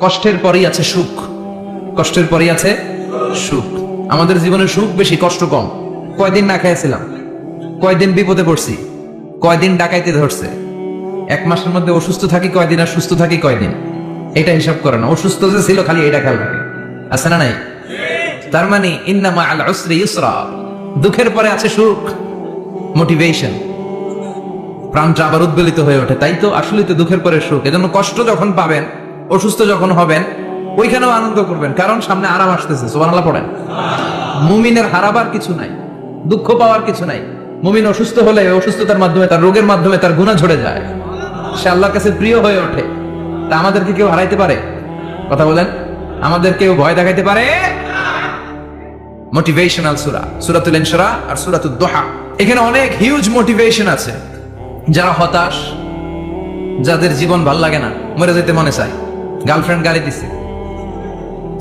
কষ্টের পরেই আছে সুখ। কষ্টের পরেই আছে সুখ। আমাদের জীবনে সুখ বেশি, কষ্ট কম। কয়দিন না খাইছিলাম কয়দিন বিপদে পড়ছি, কয়দিন ডাকাইতে ধরছে। এক মাসের মধ্যে অসুস্থ থাকি কয়দিন আর সুস্থ থাকি কয়দিন? এটা হিসাব করে না। অসুস্থ যে ছিল খালি এটা খেয়াল রাখে। আছে না নাই? তার মানে ইন্নামা আল উসরি ইউসরা। দুঃখের পরে আছে সুখ, মোটিভেশন। প্রাণটা আবার উদ্বেলিত হয়ে ওঠে। তাই তো আসলে তো দুঃখের পরে সুখ। এজন্য কষ্ট যখন পাবেন অসুস্থ যখন হবেন, ওইখানেও আনন্দ করবেন, কারণ সামনে আরাম আসতেছে, সুবহানাল্লাহ পড়েন। মুমিনের হারাবার কিছু নাই, দুঃখ পাওয়ার কিছু নাই। মুমিন অসুস্থ হলে অসুস্থতার মাধ্যমে, তার রোগের মাধ্যমে তার গুণা ঝরে যায়। সে আল্লাহর কাছে প্রিয় হয়ে ওঠে। তা আমাদেরকে কেউ হারাইতে পারে? কথা বলেন, আমাদের কেউ ভয় দেখাইতে পারে? মোটিভেশনাল সুরা, সুরাতুল ইনশরা আর সুরাতুল দোহা। এখানে অনেক হিউজ মোটিভেশন আছে। যারা হতাশ, যাদের জীবন ভালো লাগে না, মরে যেতে মনে চায়। গার্লফ্রেন্ড গালি দিছে।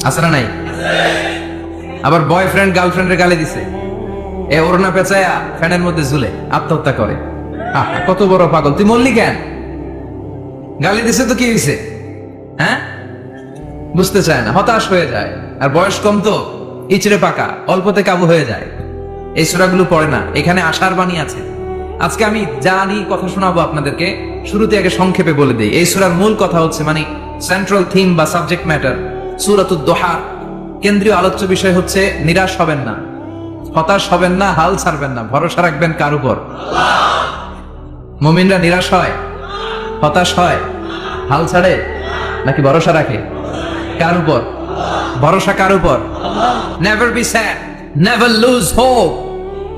আছে না নাই? আবার বয়ফ্রেন্ড গার্লফ্রেন্ডের গালি দিছে। এ ওরনা পেঁচায়া ফ্যানের মধ্যে ঝুলে আত্মহত্যা করে। কত বড় পাগল। তুই মরলি কেন? গালি দিছে তো কি হয়েছে হ্যাঁ? বুঝতে চায় না, হতাশ হয়ে যায়। আর বয়স কম তো, ইচড়ে পাকা, অল্পতে কাবু হয়ে যায়। এই সুরাগুলো পড়ে না, এখানে আশার বাণী আছে। আজকে আমি জানি, কথা শোনাবো আপনাদেরকে। শুরুতে আগে সংক্ষেপে বলে দিই। এই সুরার মূল কথা হচ্ছে মানে সেন্ট্রাল থিম বা সাবজেক্ট ম্যাটার সুরাতুদ দোহার কেন্দ্রীয় আলোচ্য বিষয় হচ্ছে, নিরাশ হবেন না। হতাশ হবেন না, হাল ছাড়বেন না। ভরসা রাখবেন কার উপর? মুমিনরা নিরাশ হয়, হতাশ হয়, হাল ছাড়ে, নাকি ভরসা রাখে? কার উপর? ভরসা কার উপর? Never be sad never lose hope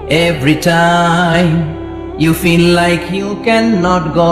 every time feel like you can not go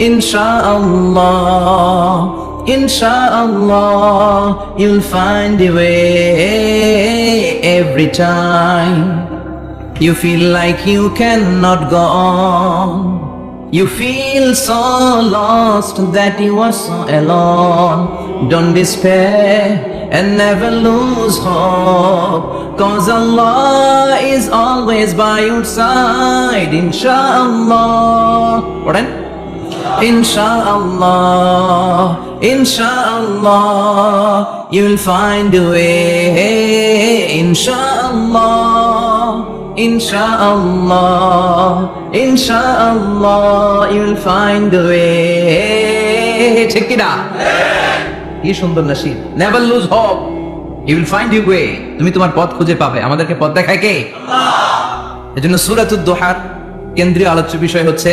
inshallah, inshallah, you'll find your way every time. You feel like you cannot go on. You feel so lost that you are so alone. Don't despair and never lose hope. Cause Allah is always by your side, inshallah. What Inshallah, inshallah, you'll find a way. Inshallah, inshallah, inshallah, you'll find a way. ঠিক কি সুন্দর Nasir never lose hope you will find you way তুমি তোমার পথ খুঁজে পাবে। আমাদেরকে পথ দেখায় কে? এজন্য সূরাতুদ দোহার কেন্দ্রীয় আলোচ্য বিষয় হচ্ছে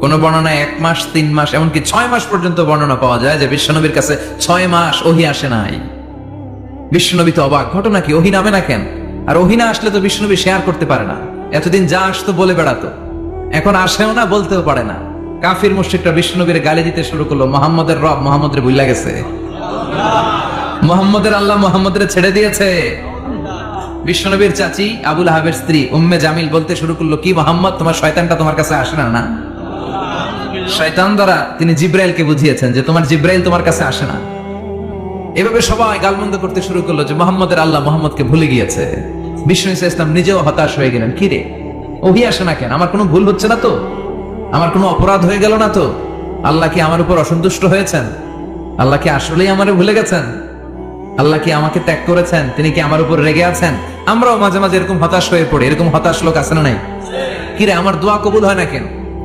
কোন বর্ণনায় এক মাস, তিন মাস, এমনকি ছয় মাস পর্যন্ত বর্ণনা পাওয়া যায় যে বিশ্বনবীর কাছে ছয় মাস ওহি আসে নাই। বিশ্বনবী তো অবাক, ঘটনা কি? ওহি নামে না কেন? আর ওহি না আসলে তো বিশ্বনবী শেয়ার করতে পারে না। এতদিন যা আসতো বলে বেড়াতো। এখন আসেও না, বলতেও পারে না। কাফির মুশ্রিকরা বিষ্ণুনবীর গালি দিতে শুরু করল, মোহাম্মদের রব মোহাম্মদের বুইলা গেছে। মোহাম্মদের আল্লাহ মোহাম্মদের ছেড়ে দিয়েছে। বিষ্ণুনবীর চাচি আবুল আহাবের স্ত্রী উম্মে জামিল বলতে শুরু করল, কি মোহাম্মদ, তোমার শয়তানটা তোমার কাছে আসে না না? শয়তান দ্বারা তিনি জিব্রাইলকে বুঝিয়েছেন যে তোমার জিব্রাইল তোমার কাছে আসে না। এভাবে সবাই গালমন্দ করতে শুরু করল যে মোহাম্মদের আল্লাহ মোহাম্মদকে ভুলে গিয়েছে। বিষ্ণু ইসা ইসলাম নিজেও হতাশ হয়ে গেলেন। কি রে? ওহি আসে না কেন? আমার কোনো ভুল হচ্ছে না তো? আমার কোনো অপরাধ হয়ে গেল না তো? আল্লাহ কি আমার উপর অসন্তুষ্ট হয়েছেন? আল্লাহ কি আসলেই আমারে ভুলে গেছেন? আল্লাহ কি আমাকে ত্যাগ করেছেন? তিনি কি আমার উপর রেগে আছেন? আমরাও মাঝে মাঝে এরকম হতাশ হয়ে পড়ি। এরকম হতাশ লোক আছে না নাই? কিরে আমার দোয়া কবুল হয় না কেন?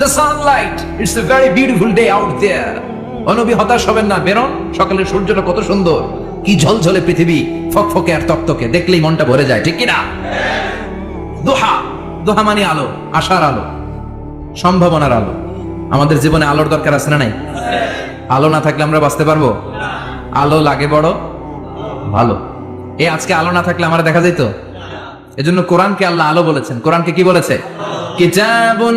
the sunlight it's a very beautiful day out there অনবী হতাশ হবেন না, বেরোন। সকালের সূর্যটা কত সুন্দর। কি ঝলঝলে পৃথিবী, ফকফকে আর তক্তকে। দেখলেই মনটা ভরে যায়, ঠিক কিনা? দোহা দোহা মানে আলো, আশার আলো, সম্ভাবনার আলো। আমাদের জীবনে আলোর দরকার আছে না নাই? আলো না থাকলে আমরা বাঁচতে পারব? আলো লাগে বড়, ভালো। এ আজকে আলো না থাকলে আমার দেখা যেত এজন্য কোরআনকে আল্লাহ আলো বলেছেন। কোরআনকে কি বলেছে? কিতাবুন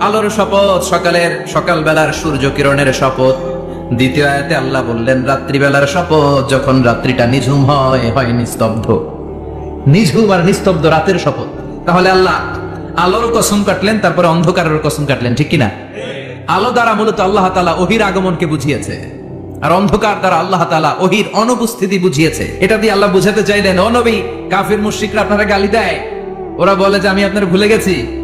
আলোর শপথ, সকালের সকাল বেলার সূর্য কিরণের শপথ। দ্বিতীয় আয়াতে আল্লাহ বললেন, রাত্রিবেলার শপথ, যখন রাত্রিটা নিঝুম হয় হয় নিস্তব্ধ। নিঝুম আর নিস্তব্ধ রাতের শপথ। তাহলে আল্লাহ আলোর কসম কাটলেন, তারপরে অন্ধকারের কসম কাটলেন, ঠিক কিনা? আলো দ্বারা মূলত আল্লাহ তাআলা ওহির আগমনকে বুঝিয়েছে। আর অন্ধকার দ্বারা আল্লাহ তালা ওহির অনুপস্থিতি বুঝিয়েছে। এটা দিয়ে আল্লাহ বুঝাতে চাইলেন, ও নবী, কাফির মুশরিকরা আপনারা গালি দেয়। ওরা বলে যে, আমি আপনার ভুলে গেছি।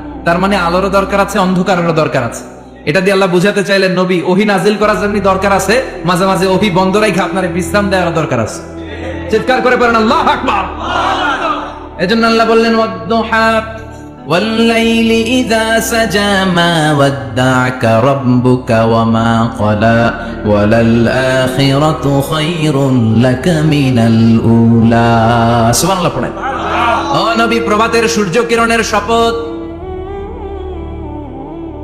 তার মানে আলোরও দরকার আছে অন্ধকারেরও দরকার আছে এটা দিয়ে আল্লাহ বুঝাতে চাইলেন নবী ওহি নাজিল করার জন্য দরকার আছে মাঝে মাঝে ওহি বন্ধ রাখে আপনার বিশ্রাম দেওয়ার দরকার আছে চিৎকার করে পারেন আল্লাহ আকবার এজন্য আল্লাহ বললেন ওয়াদ্দুহা والليل إذا سجى ما ودعك ربك وما قلى وللآخرة خير لك من الأولى সুবহানাল্লাহ পড়েন ও নবী প্রভাতের সূর্য কিরণের শপথ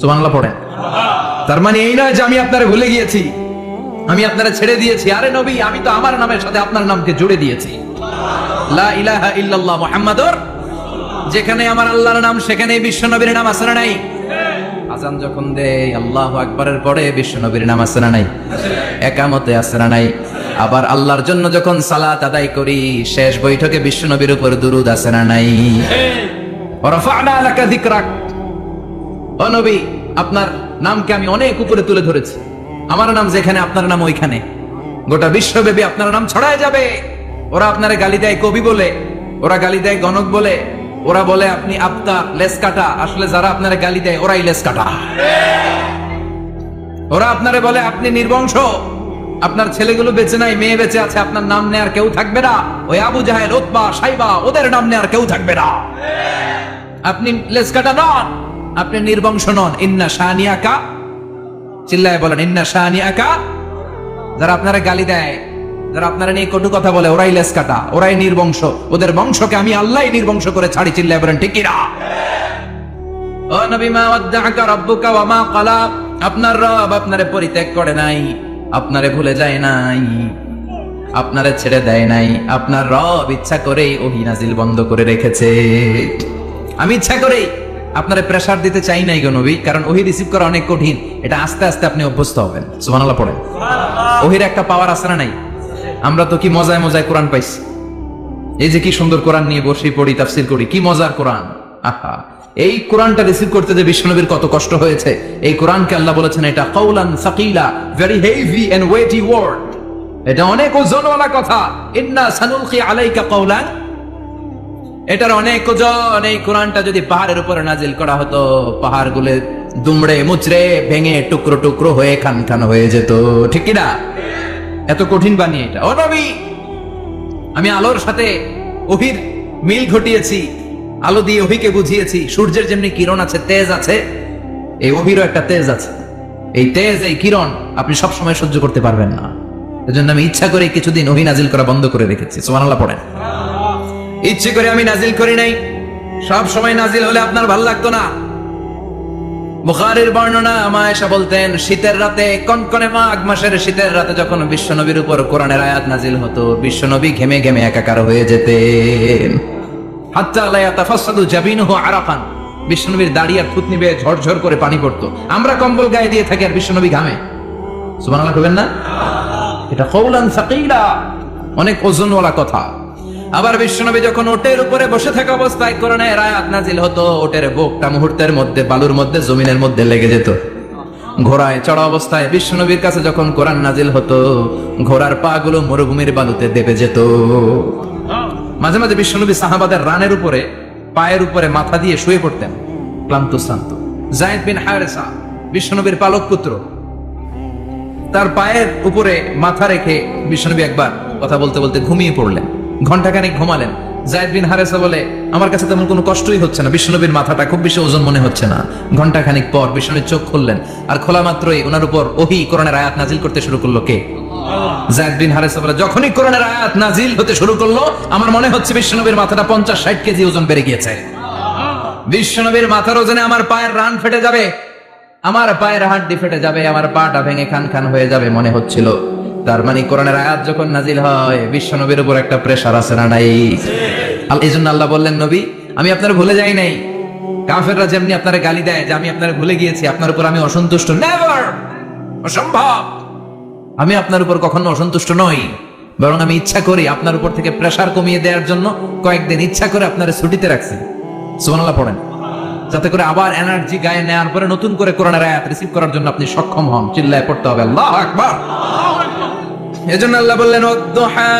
সুবহানাল্লাহ পড়েন। তার মানে এই নয় যে আমি আপনারে ভুলে গিয়েছি। আমি আপনারা ছেড়ে দিয়েছি। আরে নবী আমি তো আমার নামের সাথে আপনার নামকে জুড়ে দিয়েছি। লা ইলাহা ইল্লাল্লাহ মুহাম্মাদুর যেখানে আমার আল্লাহর নাম সেখানে বিশ্ব নবীর নাম আছে না নাই? আজান যখন দেয় আল্লাহ আকবরের পরে বিশ্ব নবীর নাম আছে না নাই? একামতে আছে না নাই? আবার আল্লাহর জন্য যখন সালাত আদায় করি শেষ বৈঠকে বিশ্ব নবীর উপর দুরুদ আছে না নাই? ওরাফা'না লাকা যিকরাক। ও নবী, আপনার নামকে আমি অনেক উপরে তুলে ধরেছি। আমার নাম যেখানে, আপনার নাম ওইখানে। গোটা বিশ্বব্যাপী আপনার নাম ছড়ায় যাবে। ওরা আপনারে গালি দেয় কবি বলে, ওরা গালি দেয় গণক বলে, ওরা বলে আপনি আপতা লেস কাটা আসলে যারা আপনারে গালি দেয়, ওরাই লেস কাটা ওরা আপনারে বলে, আপনি নির্বংশ। আপনার ছেলেগুলো বেঁচে নাই, মেয়ে বেঁচে আছে, আপনার নাম নেয়ার কেউ থাকবে না। ওই আবু জাহেল ওতবা সাইবা, ওদের নাম নেয়ার কেউ থাকবে না। আপনি লেস কাটা নন। আপনি নির্বংশ নন। ইন্না শাহানিয়াকা চিল্লায় বলেন, ইন্না শাহানিয়াকা যারা আপনারা গালি দেয়, যারা আপনারা নিয়ে কটু কথা বলে, ওরাই লেস কাটা ওরাই নির্বংশ। ওদের বংশকে আমি আল্লাহ নির্বংশ করে ছাড়ি, চিল্লায় বলেন, ঠিক কিনা? ও নবী, মা ওয়াদ্দাআকা রাব্বুকা ওয়া মা ক্বালা। আপনার রব আপনারে পরিত্যাগ করে নাই, আপনারে ভুলে যায় নাই, আপনারে ছেড়ে দেয় নাই। আপনার রব ইচ্ছা করেই ওহি নাজিল বন্ধ করে রেখেছে। আমি ইচ্ছা করেই আপনারে প্রেসার দিতে চাই নাই গো নবী কারণ ওহি রিসিভ করা অনেক কঠিন। এটা আস্তে আস্তে আপনি অভ্যস্ত হবেন। সুবহানাল্লাহ পড়েন। ওহির একটা পাওয়ার আছে না নাই? আমরা তো কি মজায় মজায় কোরআন পাইছি। এই যে কি সুন্দর কোরআন নিয়ে বসে পড়ি তাফসির করি কি মজার কোরআন। আহা। এই কোরআনটা রিসিভ করতে যে বিশ্বনবীর কত কষ্ট হয়েছে এই কোরআনকে আল্লাহ বলেছেন এটা কৌলান সাকিলা very heavy and weighty word এটা অনেক ওজনওয়ালা কথা। ইন্না সানুলকি আলাইকা কৌলান এটার অনেক ওজন, এই কোরআনটা যদি পাহাড়ের উপরে নাজিল করা হতো পাহাড় গুলে দুমড়ে মুচড়ে ভেঙে টুকরো টুকরো হয়ে খান খান হয়ে যেত। ঠিক কিনা এত কঠিন বানিয়ে এটা। ও নবী, আমি আলোর সাথে ওহির মিল ঘটিয়েছি, আলো দিয়ে ওহিকে বুঝিয়েছি, সূর্যের যেমনি কিরণ আছে, তেজ আছে, এই ওহিরও একটা তেজ আছে। এই তেজ, এই কিরণ আপনি সব সময় সহ্য করতে পারবেন না। এজন্য আমি ইচ্ছা করে কিছুদিন ওহি নাজিল করা বন্ধ করে রেখেছি। সুবহানাল্লাহ, পড়েন। ইচ্ছে করে আমি নাজিল করি নাই। সব সময় নাজিল হলে আপনার ভালো লাগতো না। বুখারীর বর্ণনা মায়েশা বলতেন, শীতের রাতে, কনকনে মাঘ মাসের শীতের রাতে যখন বিশ্বনবীর উপর কোরআনের আয়াত নাজিল হতো, বিশ্বনবী ঘেমে ঘেমে একাকার হয়ে যেতেন। হাত্তা লা ইয়াতাফাসাদু জাবিনুহু আরাফান। বিশ্বনবীর দাড়ি আর থুতনি বেয়ে ঝরঝর করে পানি পড়তো। আমরা কম্বল গায়ে দিয়ে থাকি আর বিশ্বনবী ঘামে। সুবহানাল্লাহ কবেন না? এটা কৌলান সাকিলা। অনেক ওজনওয়ালা কথা। আবার বিশ্বনবী যখন ওটের উপরে বসে থাকা অবস্থায় কোরআনের আয়াত নাজিল হতো, ওটের বুকটা মুহূর্তের মধ্যে, বালুর মধ্যে, জমিনের মধ্যে লেগে যেত। ঘোড়ায় চড়া অবস্থায় বিশ্বনবীর কাছে যখন কোরআন নাজিল হতো, ঘোড়ার পা গুলো মরুভূমির বালুতে দেবে যেত। মাঝে মাঝে বিশ্বনবী সাহাবাদের রানের উপরে, পায়ের উপরে মাথা দিয়ে শুয়ে পড়তেন। ক্লান্ত শ্রান্ত জায়দ বিন হারেসা, বিশ্বনবীর পালক পুত্র, তার পায়ের উপরে মাথা রেখে বিশ্বনবী একবার কথা বলতে বলতে ঘুমিয়ে পড়লেন। ঘন্টাখানেক ঘুমালেন। জায়দ বিন হারেসা বলে, আমার কাছে তেমন কোনো কষ্টই হচ্ছে না। বিষ্ণনবীর মাথাটা খুব বেশি ওজন মনে হচ্ছে না। ঘন্টাখানিক পর বিষ্ণনবীর চোখ খুললেন, আর খোলা মাত্রই ওনার উপর ওহি কোরআনের আয়াত নাজিল করতে শুরু করল কে? হারেসা বলে, যখনই আয়াত নাজিল হতে শুরু করল, আমার মনে হচ্ছে বিষ্ণনবীর মাথাটা পঞ্চাশ ষাট কেজি ওজন বেড়ে গিয়েছে। বিশ্বনবীর মাথার ওজনে আমার পায়ের রান ফেটে যাবে। আমার পায়ের হাড্ডি ফেটে যাবে, আমার পাটা ভেঙে খান খান হয়ে যাবে মনে হচ্ছিল। তার মানে কোরআনের আয়াত যখন নাজিল হয় বিশ্বনবীর উপর একটা প্রেসার আছে না নাই? এই জন্য আল্লাহ বললেন, নবী, আমি আপনার ভুলে যাই নাই। কাফেররা যেমনি আপনার গালি দেয়, যে আমি আপনার ভুলে গিয়েছি, আপনার উপর আমি অসন্তুষ্ট। নেভার অসম্ভব! আমি আপনার উপর কখনো অসন্তুষ্ট নই। বরং আমি ইচ্ছা করি আপনার উপর থেকে প্রেসার কমিয়ে দেওয়ার জন্য কয়েকদিন ইচ্ছা করে আপনার ছুটিতে রাখছি। সুবহানাল্লাহ, পড়েন। যাতে করে আবার এনার্জি গায়ে নেওয়ার পরে নতুন করে কোরআনের আয়াত রিসিভ করার জন্য আপনি সক্ষম হন। চিল্লায় পড়তে হবে। আল্লাহ আকবার! এজন্য আল্লাহ বললেন ওয়াদ্দুহা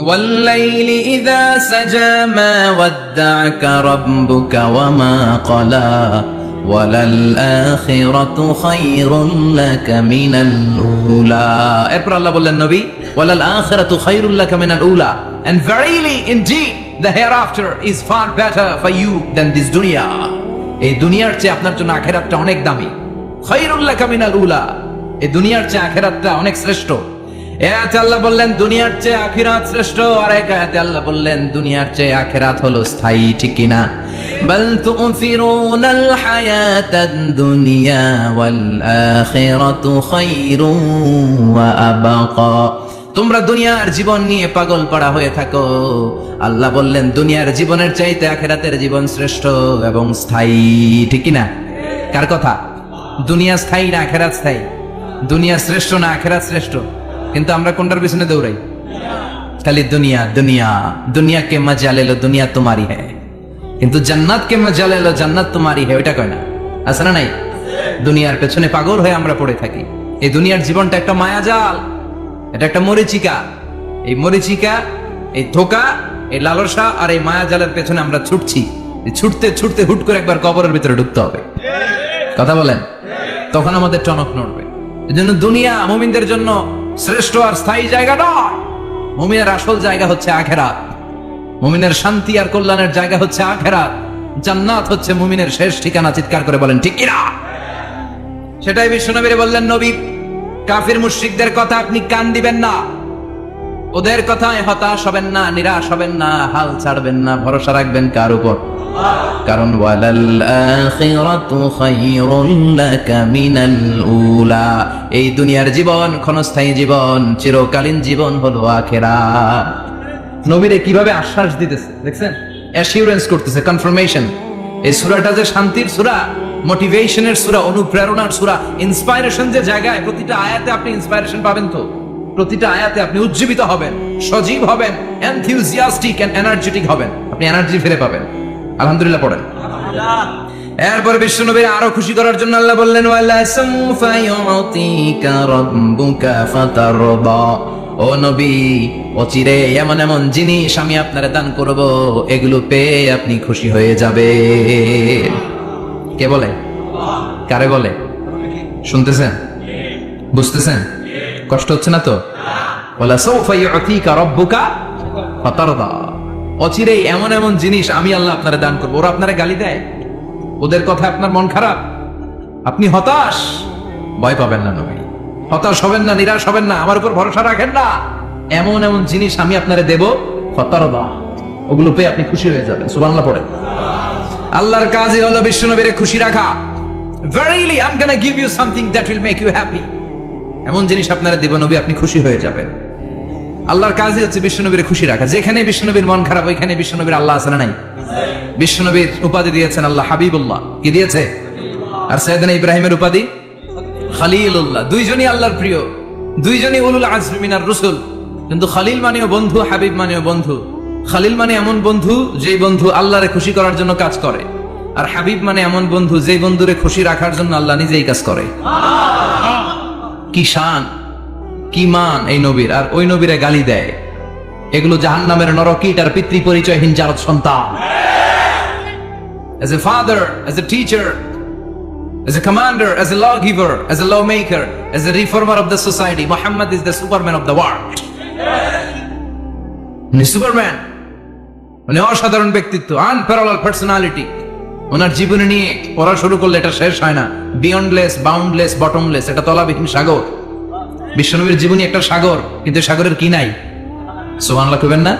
والليل إذا سجى ما ودعك ربك وما قلى وللآخرة خير لك من الأولى এরপর আল্লাহ বললেন নবী ওয়ালাল আখিরাতু খায়রুল লাকা মিনাল উলা and verily indeed the hereafter is far better for you than this dunya এই দুনিয়ার চেয়ে আপনার জন্য আখেরাতটা অনেক দামি খায়রুল লাকা মিনাল উলা এই দুনিয়ার চেয়ে আখেরাতটা অনেক শ্রেষ্ঠ এ আয়াতে আল্লাহ বললেন দুনিয়ার চেয়ে আখিরাত শ্রেষ্ঠ আর এক আয়াতে আল্লাহ বললেন দুনিয়ার চেয়ে আখেরাত হলো স্থায়ী ঠিক কিনা بل تؤثرون الحياة الدنيا والآخرة خير وأبقى তোমরা দুনিয়ার জীবন নিয়ে পাগল পড়া হয়ে থাকো আল্লাহ বললেন দুনিয়ার জীবনের চাইতে আখেরাতের জীবন শ্রেষ্ঠ এবং স্থায়ী ঠিক কি না কার কথা দুনিয়া স্থায়ী না আখেরাত স্থায়ী দুনিয়া শ্রেষ্ঠ না আখেরাত শ্রেষ্ঠ কিন্তু আমরা কোনটার পিছনে দৌড়াই? খালি দুনিয়া দুনিয়া দুনিয়া কে মজা লেলো দুনিয়া তোমারই হ্যায় কিন্তু জান্নাত কে মজা লেলো জান্নাত তোমারই হ্যায় ওইটা কয় না? আছে না নাই? দুনিয়ার পেছনে পাগল হয়ে আমরা পড়ে থাকি। এই দুনিয়ার জীবনটা একটা মায়াজাল, এটা একটা মরিচিকা। এই মরিচিকা, এই ধোকা, এই লালসা আর এই মায়াজালের পেছনে আমরা ছুটছি। ছুটতে ছুটতে হুট করে একবার কবরের ভিতরে ঢুকতে হবে। কথা বলেন? তখন আমাদের টনক নড়বে। এজন্য দুনিয়া মুমিনদের জন্য শ্রেষ্ঠ আর স্থায়ী জায়গা নয়। মুমিনের আসল জায়গা হচ্ছে আখেরাত। মুমিনের শান্তি আর কল্যাণের জায়গা হচ্ছে আখেরাত। জান্নাত হচ্ছে মুমিনের শেষ ঠিকানা, চিৎকার করে বলেন, ঠিক কিনা? সেটাই বিশ্বনবীরে বললেন, নবী, কাফির মুশ্রিকদের কথা আপনি কান দিবেন না। ওদের কথায় হতাশ হবেন না, নিরাশ হবেন না, হাল ছাড়বেন না, ভরসা রাখবেন কার উপর? কারণ উলা। এই দুনিয়ার জীবন, ক্ষণস্থায়ী জীবন, চিরকালীন জীবন হলো আখেরাত নবীরে কীভাবে আশ্বাস দিতেছে, দেখছেন? অ্যাসিউরেন্স করতেছে কনফার্মেশন এই সূরাটা যে শান্তির সূরা মোটিভেশনের সূরা, অনুপ্রেরণার সূরা ইন্সপাইরেশন যে জায়গায়, প্রতিটা আয়াতে আপনি ইন্সপাইরেশন পাবেন তো? প্রতিটা আয়াতে আপনি উজ্জীবিত হবেন, সজীব হবেন এনথিউজিয়াস্টিক এন্ড এনার্জেটিক হবেন। আপনি এনার্জি ফিরে পাবেন। আলহামদুলিল্লাহ পড়েন। এরপর বিশ্বনবীর আরও খুশি করার জন্য আল্লাহ বললেন, ওয়ালা সাউফা ইউতিকা রাব্বুকা ফাতারদা। ও নবী অচিরে এমন এমন জিনিস আমি আপনারে দান করব, এগুলো পেয়ে আপনি খুশি হয়ে যাবে। কে বলে? কারে বলে? শুনতেছেন? বুঝতেছেন? কষ্ট হচ্ছে না তো? ফাতারদা। অচিরেই এমন এমন জিনিস আমি আল্লাহ আপনারা দান করব। ওরা আপনারা গালি দেয়। ওদের কথা আপনার মন খারাপ। আপনি হতাশ। ভয় পাবেন না নবী। হতাশ হবেন না, নিরাশ হবেন না। আমার উপর ভরসা রাখেন না। এমন এমন জিনিস আমি আপনারে দেব হতারদা ওগুলো পেয়ে আপনি খুশি হয়ে যাবেন। সুবাংলা পড়ে। আল্লাহর কাজই হলো বিশ্বনবীরে খুশি রাখা। Verily I am gonna give you something that will make you happy এমন জিনিস আপনারা দেব নবী আপনি খুশি হয়ে যাবেন। আল্লাহর কাজই হচ্ছে বিশ্বনবীর খুশি রাখা। যেখানে বিশ্বনবীর মন খারাপ, ওইখানে বিশ্বনবীর আল্লাহ না নাই? বিশ্বনবীর উপাধি দিয়েছেন আল্লাহ হাবিবুল্লাহ। কি দিয়েছে? আর সৈয়দনা ইব্রাহিমের উপাধি? খালিলুল্লাহ। দুইজনই আল্লাহর প্রিয়। দুইজনই উলুল আজমি মিনার রসুল। কিন্তু খালিল মানেও বন্ধু, হাবিব মানেও বন্ধু। খালিল মানে এমন বন্ধু, যেই বন্ধু আল্লাহরে খুশি করার জন্য কাজ করে। আর হাবিব মানে এমন বন্ধু, যেই বন্ধুরে খুশি রাখার জন্য আল্লাহ নিজেই কাজ করে। কি শান কি মান এই নবীর আর ওই নবীরে গালি দেয় এগুলো জাহান নামের নরকিট আর পিতৃ পরিচয়হীন জারদ সন্তান As a father, as a teacher, as a commander, as a lawgiver, as a lawmaker, as a reformer of the society, Muhammad is the superman of the world. উনি সুপারম্যান উনি অসাধারণ ব্যক্তিত্ব আনপ্যারালাল পার্সোনালিটি ওনার জীবনে নিয়ে পড়া শুরু করলে এটা শেষ হয় না। বিয়ন্ডলেস বাউন্ডলেস বটমলেস এটা তলাবিহীন সাগর। বিশ্বনবীর জীবনী একটা সাগর, কিন্তু সাগরের কি নাই? সোহানলা করবেন না?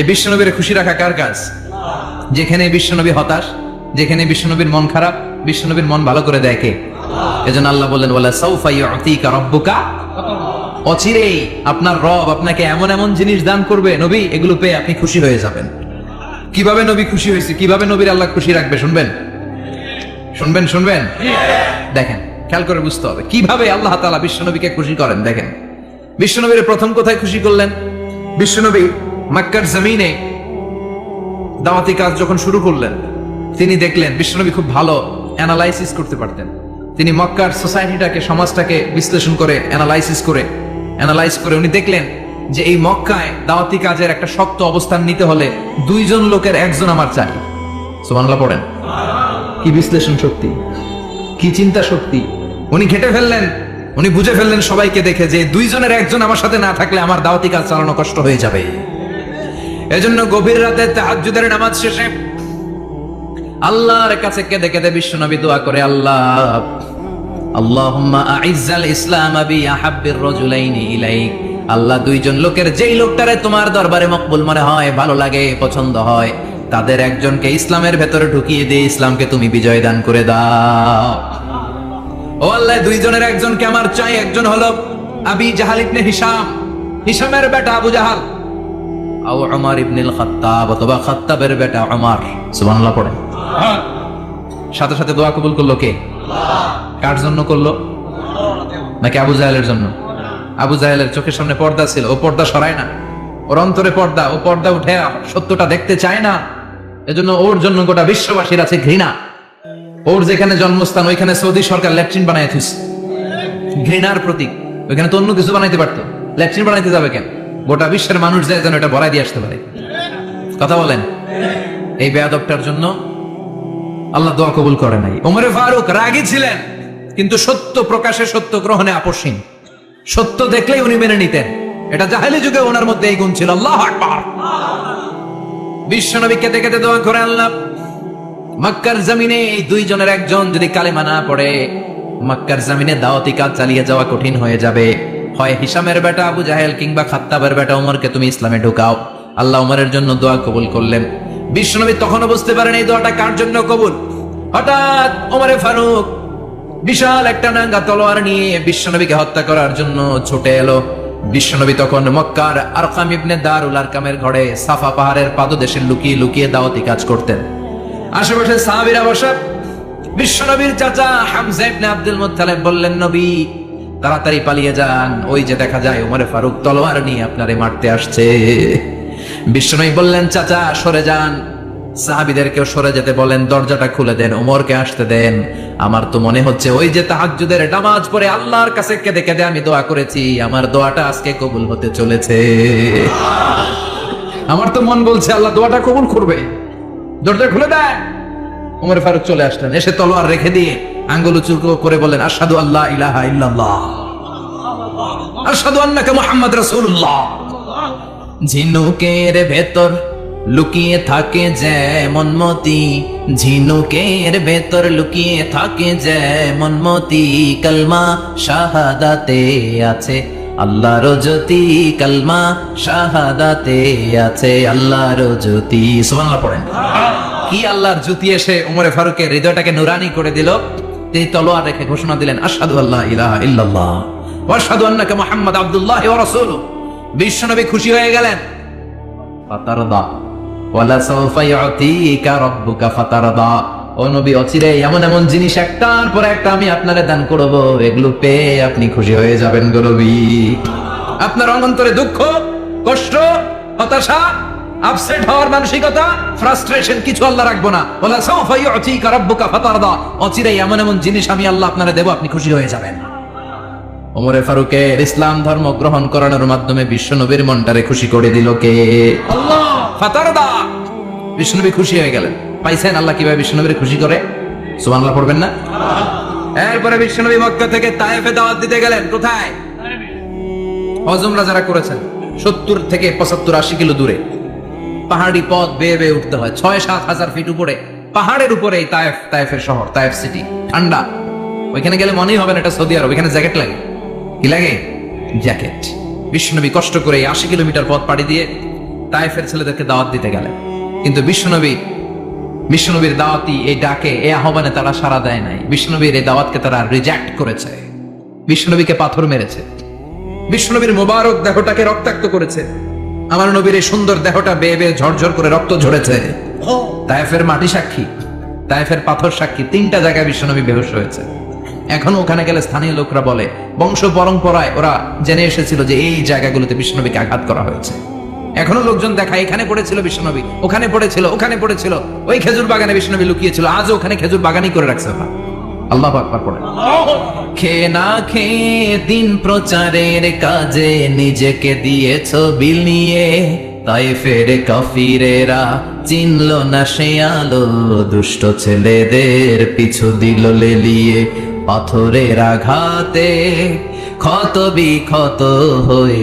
এ বিশ্বনবীর খুশি রাখা কার কাজ? যেখানে বিশ্বনবী হতাশ, যেখানে বিশ্বনবীর মন খারাপ, বিশ্বনবীর মন ভালো করে দেখে এজন্য আল্লাহ বললেন বলে সৌফা ইউতিকা রব্বুকা? অচিরেই আপনার রব আপনাকে এমন এমন জিনিস দান করবে, নবী, এগুলো পেয়ে আপনি খুশি হয়ে যাবেন। কীভাবে নবী খুশি হয়েছে? কীভাবে নবীর আল্লাহ খুশি রাখবে? শুনবেন? শুনবেন শুনবেন? দেখেন, খেয়াল করে বুঝতে হবে। কীভাবে আল্লাহ তালা বিশ্বনবীকে খুশি করেন? দেখেন। বিশ্বনবীর প্রথম কোথায় খুশি করলেন? বিশ্বনবী মাক্কার জমিনে দাওয়াতি কাজ যখন শুরু করলেন, তিনি দেখলেন বিশ্বনবী খুব ভালো অ্যানালাইসিস করতে পারতেন। তিনি মক্কার সোসাইটিটাকে সমাজটাকে বিশ্লেষণ করে অ্যানালাইসিস করে অ্যানালাইজ করে উনি দেখলেন যে এই মক্কায় দাওয়াতি কাজের একটা শক্ত অবস্থান নিতে হলে দুইজন লোকের একজন আমার চাই। সুবহানাল্লাহ, পড়েন। কি বিশ্লেষণ শক্তি? কি চিন্তা শক্তি? উনি ঘেটে ফেললেন, উনি বুঝে ফেললেন সবাইকে দেখে যে দুইজনের একজন আমার সাথে না থাকলে আমার দাওয়াতি কাজ চালানো কষ্ট হয়ে যাবে। এজন্য গভীর রাতে তাহাজ্জুদের নামাজ শেষে আল্লাহর কাছে কে কেঁদে কেঁদে বিশ্বনবী দোয়া করে, আল্লাহ, আল্লাহুম্মা আইজ্জাল ইসলাম বি আহাব্বির রাজুলাইনি ইলাইক। আল্লাহ দুইজন লোকের যেই লোকটারে তোমার দরবারে মকবুল মনে হয়, ভালো লাগে, পছন্দ হয়, তাদের একজনকে ইসলামের ভেতরে ঢুকিয়ে দিয়ে ইসলামকে তুমি বিজয় দান করে দাও। ও আল্লাহ, দুইজনের একজনকে আমার চাই, একজন হলো আবি জাহাল ইবনে হিসাম হিসামের বেটা আবু জাহাল। আও উমর ইবনুল খাত্তাব অথবা খাত্তাবের বেটা আমার সুবহানাল্লাহ, পড়ে। সাথে সাথে দোয়া কবুল করল কে? কার জন্য করল? নাকি আবু জাহেলের জন্য? আবু জাহেলের চোখের সামনে পর্দা ছিল, ও পর্দা সরায় না। ওর অন্তরে পর্দা, ও পর্দা উঠে সত্যটা দেখতে চায় না। এজন্য ওর জন্য গোটা বিশ্ববাসীর আছে ঘৃণা। ওর যেখানে জন্মস্থান, ওইখানে সৌদি সরকার ল্যাট্রিন বানায় থুস ঘৃণার প্রতীক। ওইখানে তো অন্য কিছু বানাইতে পারতো। ল্যাট্রিন বানাইতে যাবে কেন? গোটা বিশ্বের মানুষ যায় যেন এটা ভরাই দিয়ে আসতে পারে। কথা বলেন। এই বেয়াদবটার জন্য আল্লাহ দোয়া কবুল করে নাই। ওমরে ফারুক রাগী ছিলেন, কিন্তু সত্য প্রকাশে সত্য গ্রহণে আপসীন সত্য দেখলেই উনি মেনে নিতেন। এটা জাহেলি যুগে ওনার মধ্যে এই গুণ ছিল। আল্লাহ আকবার। বিশ্ব নবী কেটে কেটে দোয়া করে আল্লাহ, মক্কার জমিনে এই দুইজনের একজন যদি কালেমা না পড়ে, মক্কার জমিনে দাওয়াতি কাজ চালিয়ে যাওয়া কঠিন হয়ে যাবে। হয় হিসামের বেটা আবু জাহেল কিংবা খাত্তাবের বেটা ওমরকে তুমি ইসলামে ঢুকাও। আল্লাহ ওমরের জন্য দোয়া কবুল করলেন। বিশ্বনবী তখনও বুঝতে পারেন এই দোয়াটা কার জন্য কবুল। হঠাৎ ওমরে ফারুক বিশাল একটা নাঙ্গা তলোয়ার নিয়ে বিশ্বনবীকে হত্যা করার জন্য ছুটে এলো। বিশ্বনবী তখন মক্কার আরকাম ইবনে দারুল আরকামের ঘরে সাফা পাহাড়ের পাদদেশে লুকিয়ে লুকিয়ে দাওয়াতি কাজ করতেন। আশেপাশে সাহাবীরা বসা। বিশ্বনবীর চাচা হামজা ইবনে আব্দুল মুত্তালিব বললেন, নবী, তাড়াতাড়ি পালিয়ে যান। ওই যে দেখা যায় ওমরে ফারুক তলোয়ার নিয়ে আপনারে মারতে আসছে। বিশ্বনবী বললেন, চাচা, সরে যান। সাহাবিদেরকেও সরে যেতে বলেন, দরজাটা খুলে দেন ওমরকে আসতে দেন। আমার তো মনে হচ্ছে ওই যে তাহাজ্জুদের নামাজ পড়ে আল্লাহর কাছে কেঁদে কেঁদে আমি দোয়া করেছি, আমার দোয়াটা আজকে কবুল হতে চলেছে। আমার তো মন বলছে, আল্লাহ দোয়াটা কবুল করবে। দরজা খুলে দেন। উমর ফারুক চলে আসলেন, এসে তলোয়ার রেখে দিয়ে আঙ্গুল উঁচু করে বলেন আসাদু আল্লাহ ইলাহা ইল্লাল্লাহ। আসাদু আন্নাকা মুহাম্মদ রাসূলুল্লাহ। ঝিনুকের ভেতর লুকিয়ে থাকে যেমন মতি, ঝিনুকের ভেতর লুকিয়ে থাকে যেমন মতি। কালমা শাহাদাতে আছে, আল্লাহর জ্যোতি। কালমা শাহাদাতে আছে, আল্লাহর জ্যোতি। সুবহানাল্লাহ পড়েন। কি আল্লাহর জুতি এসে উমরে ফারুকের হৃদয়টাকে নুরানি করে দিল? তিনি তলোয়ার রেখে ঘোষণা দিলেন, আশহাদু আল্লাহ ইলাহা ইল্লাল্লাহ ওয়া আশহাদু আন্নাকা মুহাম্মাদ আব্দুল্লাহ ওয়া রাসূলুহু। বিশ্বনবী খুশি হয়ে গেলেন। ফাতারদা এমন এমন জিনিস একটার পর একটা আমি আপনারে দান করব, এগুলো পেয়ে আপনি খুশি হয়ে যাবেন আপনার অনন্তরে দুঃখ, কষ্ট, হতাশা আল্লাহ না। ফাতারদা। অচিরে এমন এমন জিনিস আমি আল্লাহ আপনি খুশি হয়ে যাবেন। ওমরে ফারুকের ইসলাম ধর্ম গ্রহণ করানোর মাধ্যমে বিশ্বনবীর মনটারে খুশি করে দিল কে? আল্লাহ! ফাতারদা। বিশ্বনবী খুশি হয়ে গেলেন। পাইছেন আল্লাহ কীভাবে বিশ্বনবীর খুশি করে? সুবহানাল্লাহ পড়বেন না? এরপরে বিশ্বনবী মক্কা থেকে তায়েফে দাওয়াত দিতে গেলেন। কোথায়? হজমরা যারা করেছেন, সত্তর থেকে পঁচাত্তর আশি কিলো দূরে। পাহাড়ি পথ বেয়ে বেয়ে উঠতে হয়। ছয় সাত হাজার ফিট উপরে, পাহাড়ের উপরে তায়েফ, তায়েফের শহর, তায়েফ সিটি ঠান্ডা। ওইখানে গেলে মনেই হবে না, এটা সৌদি আরব। ওইখানে জ্যাকেট লাগে। কি লাগে? জ্যাকেট বিশ্বনবী কষ্ট করে আশি কিলোমিটার পথ পাড়ি দিয়ে তায়েফের ছেলেদেরকে দাওয়াত দিতে গেলেন। কিন্তু বিশ্বনবী, বিশ্বনবীর দাওয়াতি এই ডাকে, এই আহ্বানে তারা সাড়া দেয় নাই। বিশ্বনবীর এই দাওয়াতকে তারা রিজেক্ট করেছে। বিশ্বনবীকে পাথর মেরেছে। বিশ্বনবীর মোবারক দেহটাকে রক্তাক্ত করেছে। আমার নবীর এই সুন্দর দেহটা বেয়ে বেয়ে ঝরঝর করে রক্ত ঝরেছে। তায়েফের মাটি সাক্ষী তায়েফের পাথর সাক্ষী, তিনটা জায়গায় বিশ্বনবী বেহুশ হয়েছে। এখনও ওখানে গেলে স্থানীয় লোকরা বলে, বংশ পরম্পরায় ওরা জেনে এসেছিল যে এই জায়গাগুলোতে বিশ্বনবীকে আঘাত করা হয়েছে। এখনও লোকজন দেখায়, এখানে পড়েছিল বিশ্বনবী, ওখানে পড়েছিল ওখানে পড়েছিল। ওই খেজুর বাগানে বিশ্বনবী লুকিয়েছিল, আজও ওখানে খেজুর বাগানই করে রাখছে ওরা আল্লাহ আকবার পড়ে। খেয়ে না খেয়ে দিন প্রচারের কাজে নিজেকে দিয়েছ বিলিয়ে তাই ফের কাফিরেরা চিনল না সে আলো, দুষ্ট ছেলেদের পিছু দিল লেলিয়ে পাথরের আঘাতে। ক্ষত বিক্ষত হয়ে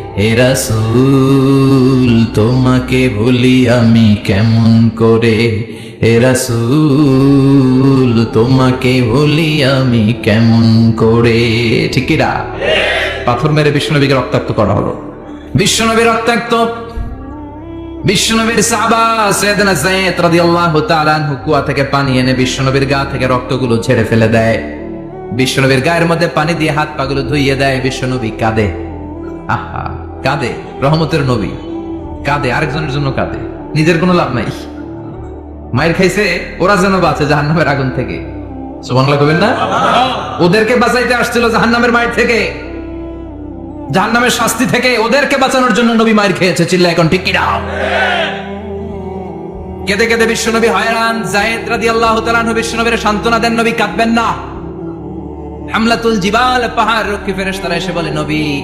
হেরা সুল তোমাকে ভুলি আমি কেমন করে? হে রাসূল, তোমাকে বলি আমি কেমন করে? ঠিক কি না? পাথর মেরে বিশ্বনবীকে রক্তাক্ত করা হলো। বিশ্বনবী রক্তাক্ত। বিশ্বনবীর সাহাবা সৈয়দনা যায়েদ রাদিয়াল্লাহু তাআলা আনহু কুয়া থেকে পানি এনে বিশ্বনবীর গা থেকে রক্তগুলো ছেড়ে ফেলে দেয়। বিশ্বনবীর গায়ের মধ্যে পানি দিয়ে হাত পাগুলো ধুইয়ে দেয়। বিশ্বনবী কাঁদে। আহা! কাঁদে রহমতের নবী। কাঁদে আরেকজনের জন্য কাঁদে। নিজের কোনো লাভ নাই। মায়ের খাইছে ওরা যেন বাঁচে জাহান্নামের আগুন থেকে। সুবহানাল্লাহ কবেন না? ওদেরকে বাঁচাইতে আসছিল জাহান্নামের মায়ের থেকে। জাহান্নামের শাস্তি থেকে ওদেরকে বাঁচানোর জন্য নবী মায়ের খেয়েছে চিল্লা এখন ঠিক কিনা? কেঁদে কেঁদে বিশ্বনবী হয়রান। জায়েদ রাদিয়াল্লাহু তাআলা আনহু বিশ্বনবীর সান্ত্বনা দেন নবী কাঁদবেন না। হামলাতুল জিবাল পাহাড় রক্ষী ফেরেশতারা এসে বলে নবী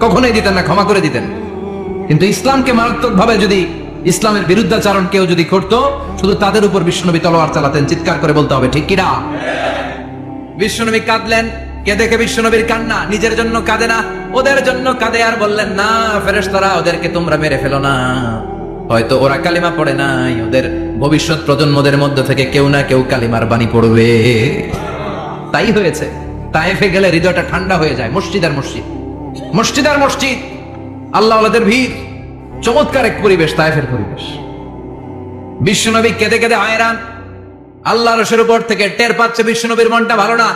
কখনোই দিতেন না, ক্ষমা করে দিতেন। কিন্তু ইসলামকে মারাত্মক ভাবে যদি ইসলামের বিরুদ্ধাচারণ কেউ যদি করত, শুধু তাদের উপর বিষ্ণনবী তলোয়ার চালাতেন, চিৎকার করে বলতে হবে, ঠিক কিনা? বিশ্বনবী কাঁদলেন, কে দেখে বিশ্বনবীর কান্না? নিজের জন্য কাঁদে না, ওদের জন্য কাঁদে আর বললেন, না, ফেরেশতারা, ওদেরকে তোমরা মেরে ফেলো না। হয়তো ওরা কালিমা পড়ে নাই, ওদের ভবিষ্যৎ প্রজন্মদের মধ্য থেকে কেউ না কেউ কালিমার বাণী পড়বে। তাই হয়েছে। তাইফে গেলে হৃদয়টা ঠান্ডা হয়ে যায়, মসজিদ আর মসজিদ। মসজিদ আর মসজিদ, আল্লাহ ভিড়, চমৎকার এক পরিবেশ তাইফের পরিবেশ। বিশ্বনবী কেঁদে কেঁদে হয়রান, আল্লাহ রসের উপর থেকে টের পাচ্ছে বিশ্বনবীর মনটা ভালো না।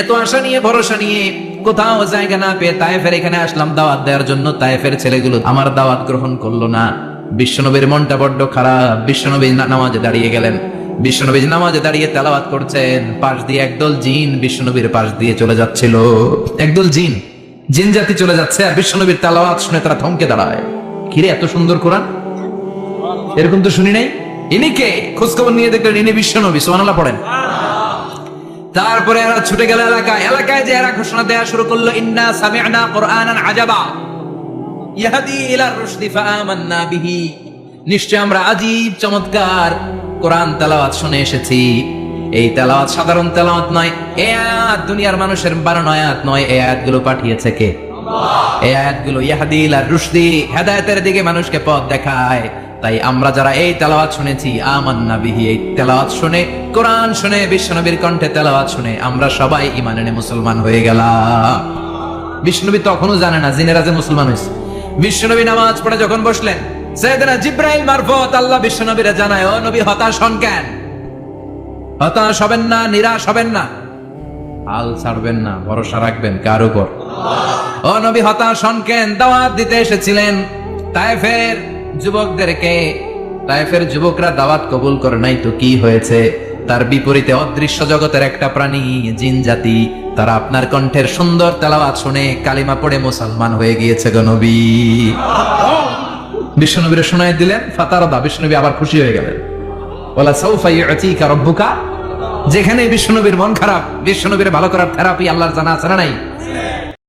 এত আশা নিয়ে, ভরসা নিয়ে কোথাও জায়গা না পেয়ে তায়েফের এখানে আসলাম, দাওয়াত দেওয়ার জন্য তায়েফের ছেলেগুলো আমার দাওয়াত গ্রহণ করল না। বিশ্বনবীর মনটা বড্ড খারাপ। বিশ্বনবী নামাজে দাঁড়িয়ে গেলেন। বিশ্বনবী নামাজে দাঁড়িয়ে তেলাওয়াত করছেন, পাশ দিয়ে একদল জিন বিশ্বনবীর পাশ দিয়ে চলে যাচ্ছিল। একদল জিন জিন জাতি চলে যাচ্ছে আর বিশ্বনবীর তেলাওয়াত শুনে তারা থমকে দাঁড়ায়। কিরে, এত সুন্দর কোরআন? এরকম তো শুনি নাই? ইনি কে? খোঁজখবর নিয়ে দেখলেন ইনি বিশ্বনবী সোহানাল্লাহ পড়েন। তারপরে এরা ছুটে গেল এলাকায়। এলাকায় যে এরা ঘোষণা দেয়া শুরু করল, ইন্না সামি'না কুরআনান আজাবা। ইয়াহদি ইলা রুশদি ফাআমান্না বিহি। নিশ্চয় আমরা আজীব চমৎকার কোরআন তেলাওয়াত শুনে এসেছি। এই তেলাওয়াত সাধারণ তেলাওয়াত নয় এ আয়াত দুনিয়ার মানুষের বানানো আয়াত নয়, এই আয়াতগুলো পাঠিয়েছে কে? এই আয়াতগুলো ইয়াহদি ইলা রুশদি হেদায়েতের দিকে মানুষকে পথ দেখায়। তাই আমরা যারা এই তেলাওয়াত শুনেছি, আমান্না বিহি, এই তেলাওয়াত শুনে, কোরআন শুনে, বিশ্বনবীর কণ্ঠে তেলাওয়াত শুনে, আমরা সবাই এনে মুসলমান হয়ে গেলাম। বিষ্ণুনবী তখনও জানে না জিনেরা যে মুসলমান হয়েছে। বিশ্বনবী নামাজ পড়ে যখন বসলেন সৈয়দনা জিব্রাইল মারফত আল্লাহ বিশ্বনবীরা জানায়, ও নবী, হতাশ হন কেন? হতাশ হবেন না, নিরাশ হবেন না। হাল ছাড়বেন না, ভরসা রাখবেন কার উপর? ও নবী, হতাশ হন কেন? দাওয়াত দিতে এসেছিলেন। তায়েফের যুবকদেরকে, তায়েফের যুবকরা দাওয়াত কবুল করে নাই তো কি হয়েছে? তার বিপরীতে অদৃশ্য জগতের একটা প্রাণী, জিন জাতি, তারা আপনার কণ্ঠের সুন্দর তেলাওয়াত শুনে কালিমা পড়ে মুসলমান হয়ে গিয়েছে গো নবী। বিশ্বনবীরে শোনায় দিলেন, ফাতারদা বিশ্বনবী আবার খুশি হয়ে গেলেন। সৌফা যেখানে বিশ্বনবীর মন খারাপ বিশ্বনবীর ভালো করার থেরাপি আল্লাহর জানা আছে না নাই?